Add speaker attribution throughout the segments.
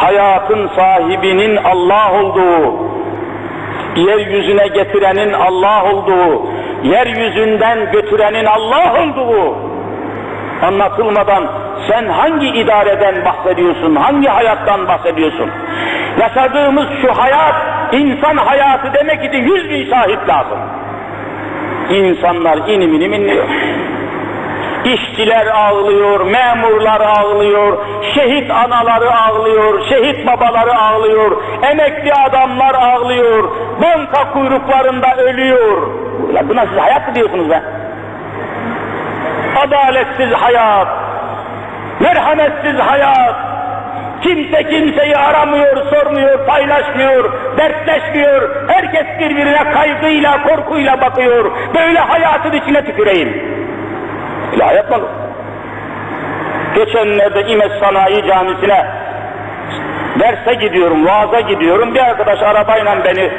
Speaker 1: hayatın sahibinin Allah olduğu, yeryüzüne getirenin Allah olduğu, yeryüzünden götürenin Allah olduğu anlatılmadan sen hangi idareden bahsediyorsun, hangi hayattan bahsediyorsun? Yaşadığımız şu hayat, insan hayatı demek için yüz bin şahit lazım. İnsanlar inim inim inliyor. İşçiler ağlıyor, memurlar ağlıyor, şehit anaları ağlıyor, şehit babaları ağlıyor, emekli adamlar ağlıyor, banka kuyruklarında ölüyor. Ulan buna siz hayat mı diyorsunuz be? Adaletsiz hayat, merhametsiz hayat, kimse kimseyi aramıyor, sormuyor, paylaşmıyor, dertleşmiyor, herkes birbirine kaygıyla, korkuyla bakıyor. Böyle hayatın içine tüküreyim. Mı? olur? Geçenlerde İmes Sanayi Camisi'ne derse gidiyorum, vaaza gidiyorum. Bir arkadaş arabayla beni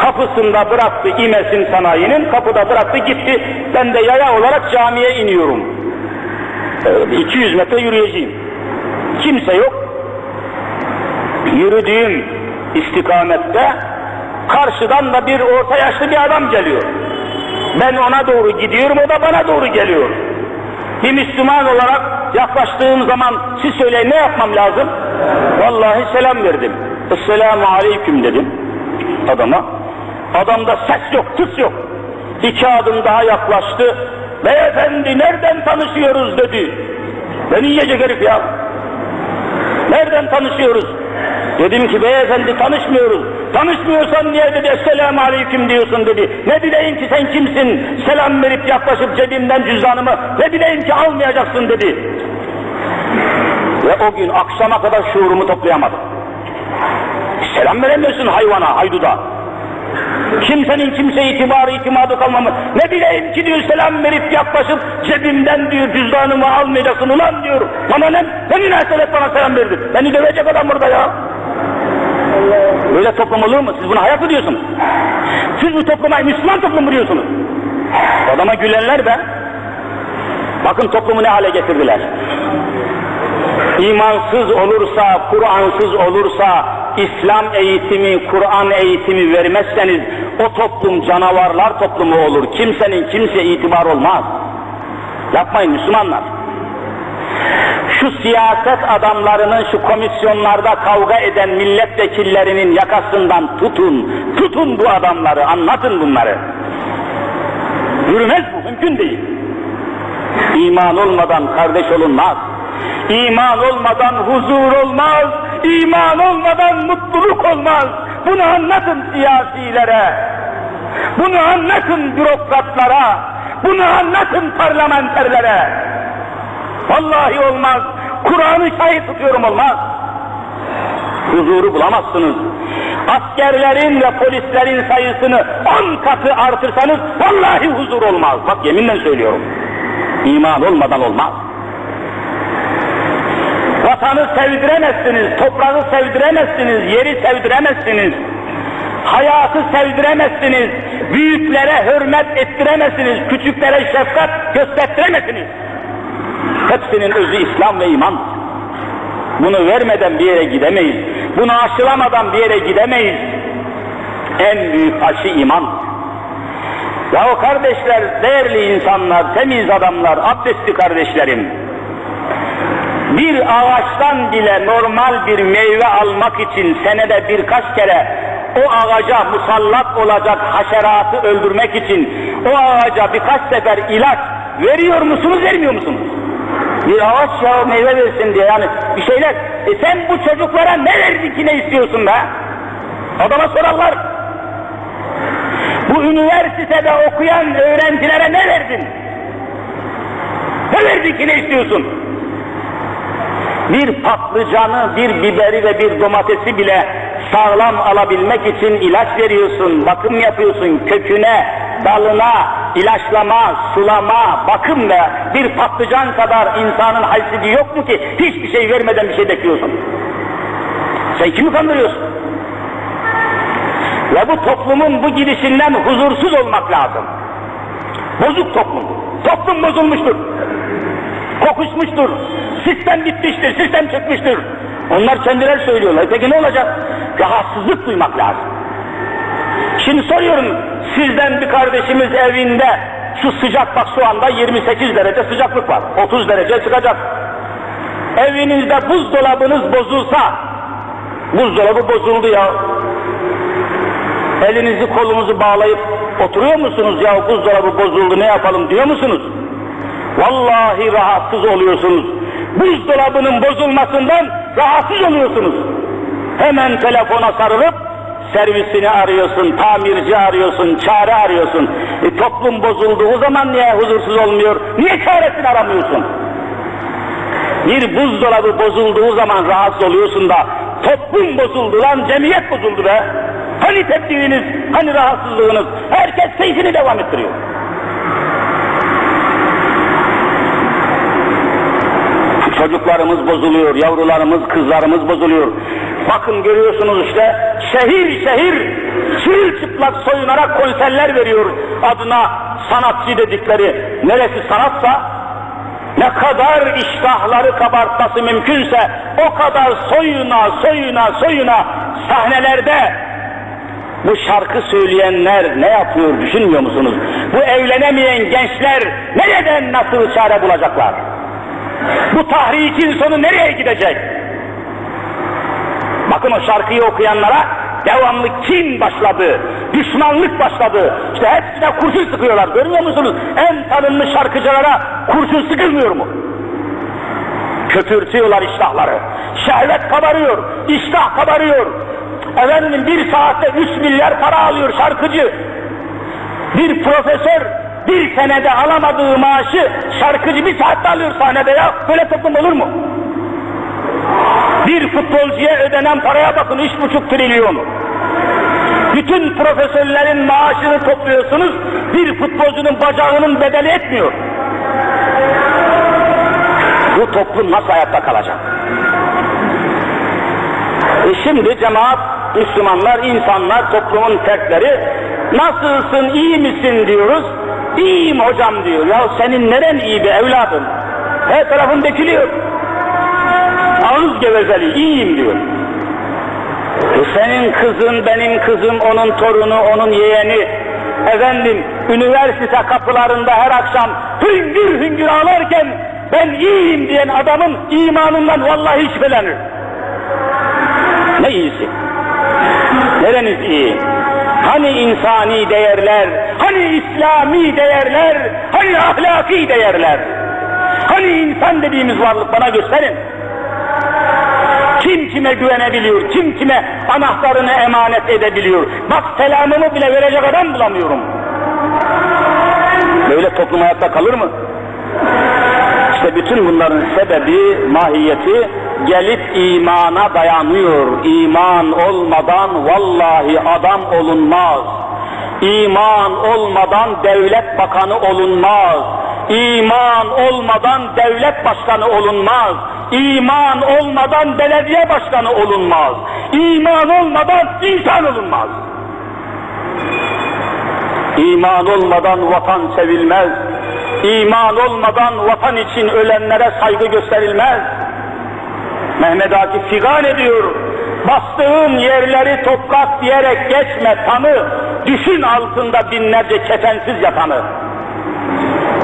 Speaker 1: kapısında bıraktı İmes'in sanayinin, kapıda bıraktı gitti. Ben de yaya olarak camiye iniyorum. Ee, 200 metre yürüyeceğim. Kimse yok. Yürüdüğüm istikamette karşıdan da bir orta yaşlı bir adam geliyor. Ben ona doğru gidiyorum, o da bana doğru geliyor. Bir Müslüman olarak yaklaştığım zaman siz söyleyin ne yapmam lazım? Vallahi selam verdim. Esselamu aleyküm dedim adama. Adamda ses yok, tıs yok. İki adım daha yaklaştı. Beyefendi nereden tanışıyoruz dedi. Beni yiyecek herif ya. Nereden tanışıyoruz? Dedim ki beyefendi tanışmıyoruz. Tanışmıyorsan niye dedi esselamu aleyküm diyorsun dedi. Ne bileyim ki sen kimsin? Selam verip yaklaşıp cebimden cüzdanımı ne bileyim ki almayacaksın dedi. Ve o gün akşama kadar şuurumu toplayamadım. Selam veremiyorsun hayvana, hayduda. Kimsenin kimseye itibarı itimadı kalmamış. Ne bileyim ki diyor selam verip yaklaşıp cebimden diyor cüzdanımı almayacaksın ulan diyor. Bana ne, ne münasebet bana selam verdin. Beni dövecek adam burada ya. Böyle toplum olur mu? Siz buna hayat mı diyorsunuz? Siz bu topluma Müslüman toplum mu diyorsunuz? Adama gülenler be. Bakın toplumu ne hale getirdiler. İmansız olursa, Kur'ansız olursa, İslam eğitimi, Kur'an eğitimi vermezseniz o toplum canavarlar toplumu olur. Kimsenin kimseye itibar olmaz. Yapmayın Müslümanlar. Şu siyaset adamlarının şu komisyonlarda kavga eden milletvekillerinin yakasından tutun, tutun bu adamları, anlatın bunları. Yürümez bu, mümkün değil. İman olmadan kardeş olunmaz. İman olmadan huzur olmaz. İman olmadan mutluluk olmaz. Bunu anlatın siyasilere. Bunu anlatın bürokratlara. Bunu anlatın parlamenterlere. Vallahi olmaz. Kur'an'ı şahit tutuyorum olmaz. Huzuru bulamazsınız. Askerlerin ve polislerin sayısını on katı artırsanız vallahi huzur olmaz. Bak yeminle söylüyorum. İman olmadan olmaz. Vatanı sevdiremezsiniz, toprağı sevdiremezsiniz, yeri sevdiremezsiniz. Hayatı sevdiremezsiniz, büyüklere hürmet ettiremezsiniz, küçüklere şefkat gösteremezsiniz. Hepsinin özü İslam ve iman. Bunu vermeden bir yere gidemeyiz. Bunu aşılamadan bir yere gidemeyiz. En büyük aşı iman. Ya o kardeşler, değerli insanlar, temiz adamlar, abdestli kardeşlerim. Bir ağaçtan bile normal bir meyve almak için senede birkaç kere o ağaca musallat olacak haşeratı öldürmek için o ağaca birkaç sefer ilaç veriyor musunuz, vermiyor musunuz? Bir ağaç ya meyve versin diye yani bir şeyler. E sen bu çocuklara ne verdin ki ne istiyorsun be? Adama sorarlar. Bu üniversitede okuyan öğrencilere ne verdin? Ne verdin ki ne istiyorsun? Bir patlıcanı, bir biberi ve bir domatesi bile sağlam alabilmek için ilaç veriyorsun, bakım yapıyorsun köküne, dalına, ilaçlama, sulama, bakım ve bir patlıcan kadar insanın haysiyeti yok mu ki hiçbir şey vermeden bir şey bekliyorsun? Sen kimi kandırıyorsun? Ve bu toplumun bu gidişinden huzursuz olmak lazım. Bozuk toplum. Toplum bozulmuştur. Kokuşmuştur. Sistem bitmiştir, sistem çıkmıştır. Onlar kendileri söylüyorlar. Peki ne olacak? Rahatsızlık duymak lazım. Şimdi soruyorum sizden bir kardeşimiz evinde şu sıcak bak şu anda 28 derece sıcaklık var. 30 derece çıkacak. Evinizde buzdolabınız bozulsa buzdolabı bozuldu ya. Elinizi kolunuzu bağlayıp oturuyor musunuz ya buzdolabı bozuldu ne yapalım diyor musunuz? Vallahi rahatsız oluyorsunuz. Buzdolabının bozulmasından rahatsız oluyorsunuz. Hemen telefona sarılıp servisini arıyorsun, tamirci arıyorsun, çare arıyorsun. E, toplum bozulduğu zaman niye huzursuz olmuyor? Niye çaresini aramıyorsun? Bir buzdolabı bozulduğu zaman rahatsız oluyorsun da toplum bozuldu lan cemiyet bozuldu be. Hani tepkiniz, hani rahatsızlığınız? Herkes keyfini devam ettiriyor. Çocuklarımız bozuluyor, yavrularımız, kızlarımız bozuluyor. Bakın görüyorsunuz işte şehir şehir çırılçıplak soyunarak konserler veriyor adına sanatçı dedikleri. Neresi sanatsa ne kadar iştahları kabartması mümkünse o kadar soyuna soyuna soyuna sahnelerde bu şarkı söyleyenler ne yapıyor düşünmüyor musunuz? Bu evlenemeyen gençler nereden nasıl çare bulacaklar? Bu tahrikin sonu nereye gidecek? Bakın o şarkıyı okuyanlara devamlı kin başladı, düşmanlık başladı. İşte hepsine kurşun sıkıyorlar görmüyor musunuz? En tanınmış şarkıcılara kurşun sıkılmıyor mu? Köpürtüyorlar iştahları. Şehvet kabarıyor, iştah kabarıyor. Efendim bir saatte 3 milyar para alıyor şarkıcı. Bir profesör bir senede alamadığı maaşı şarkıcı bir saatte alıyor sahnede ya. Böyle toplum olur mu? Bir futbolcuya ödenen paraya bakın üç buçuk trilyon. Bütün profesörlerin maaşını topluyorsunuz, bir futbolcunun bacağının bedeli etmiyor. Bu toplum nasıl hayatta kalacak? E şimdi cemaat, Müslümanlar, insanlar, toplumun fertleri nasılsın, iyi misin diyoruz. İyiyim hocam diyor. Ya senin neren iyi be evladım? Her tarafın dökülüyor. Ağız gevezeli, iyiyim diyor. E senin kızın, benim kızım, onun torunu, onun yeğeni, efendim, üniversite kapılarında her akşam hüngür hüngür ağlarken ben iyiyim diyen adamın imanından vallahi şüphelenir. Ne iyisi? Nereniz iyi? Hani insani değerler, hani İslami değerler, hani ahlaki değerler? Hani insan dediğimiz varlık bana gösterin. Kim kime güvenebiliyor, kim kime anahtarını emanet edebiliyor? Bak selamımı bile verecek adam bulamıyorum. Böyle toplum hayatta kalır mı? İşte bütün bunların sebebi, mahiyeti gelip imana dayanıyor. İman olmadan vallahi adam olunmaz. İman olmadan devlet bakanı olunmaz. İman olmadan devlet başkanı olunmaz. İman olmadan belediye başkanı olunmaz. İman olmadan insan olunmaz. İman olmadan vatan sevilmez. İman olmadan vatan için ölenlere saygı gösterilmez. Mehmet Akif figan ediyor. Bastığın yerleri toprak diyerek geçme tanı. Düşün altında binlerce kefensiz yatanı.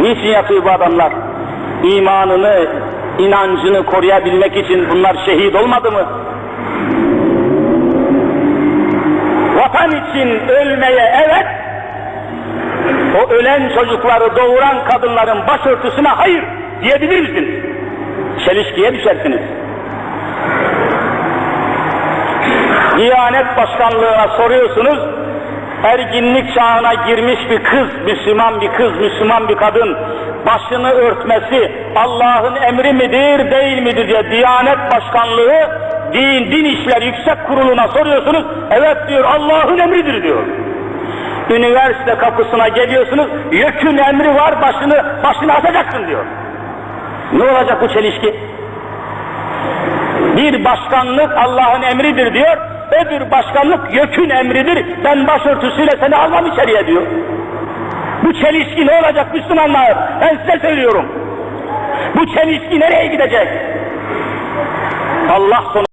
Speaker 1: Niçin yatıyor bu adamlar? İmanını, inancını koruyabilmek için bunlar şehit olmadı mı? Vatan için ölmeye evet, o ölen çocukları doğuran kadınların başörtüsüne hayır diyebilir misiniz? Çelişkiye düşersiniz. Diyanet Başkanlığı'na soruyorsunuz, erginlik çağına girmiş bir kız, Müslüman bir kız, Müslüman bir kadın, başını örtmesi Allah'ın emri midir, değil midir diye Diyanet Başkanlığı, Din, Din İşleri Yüksek Kurulu'na soruyorsunuz, evet diyor, Allah'ın emridir diyor. Üniversite kapısına geliyorsunuz, yökün emri var, başını, başını atacaksın diyor. Ne olacak bu çelişki? Bir başkanlık Allah'ın emridir diyor, öbür başkanlık yökün emridir, ben başörtüsüyle seni almam içeriye diyor. Bu çelişki ne olacak Müslümanlar? Ben size söylüyorum. Bu çelişki nereye gidecek? Allah sonu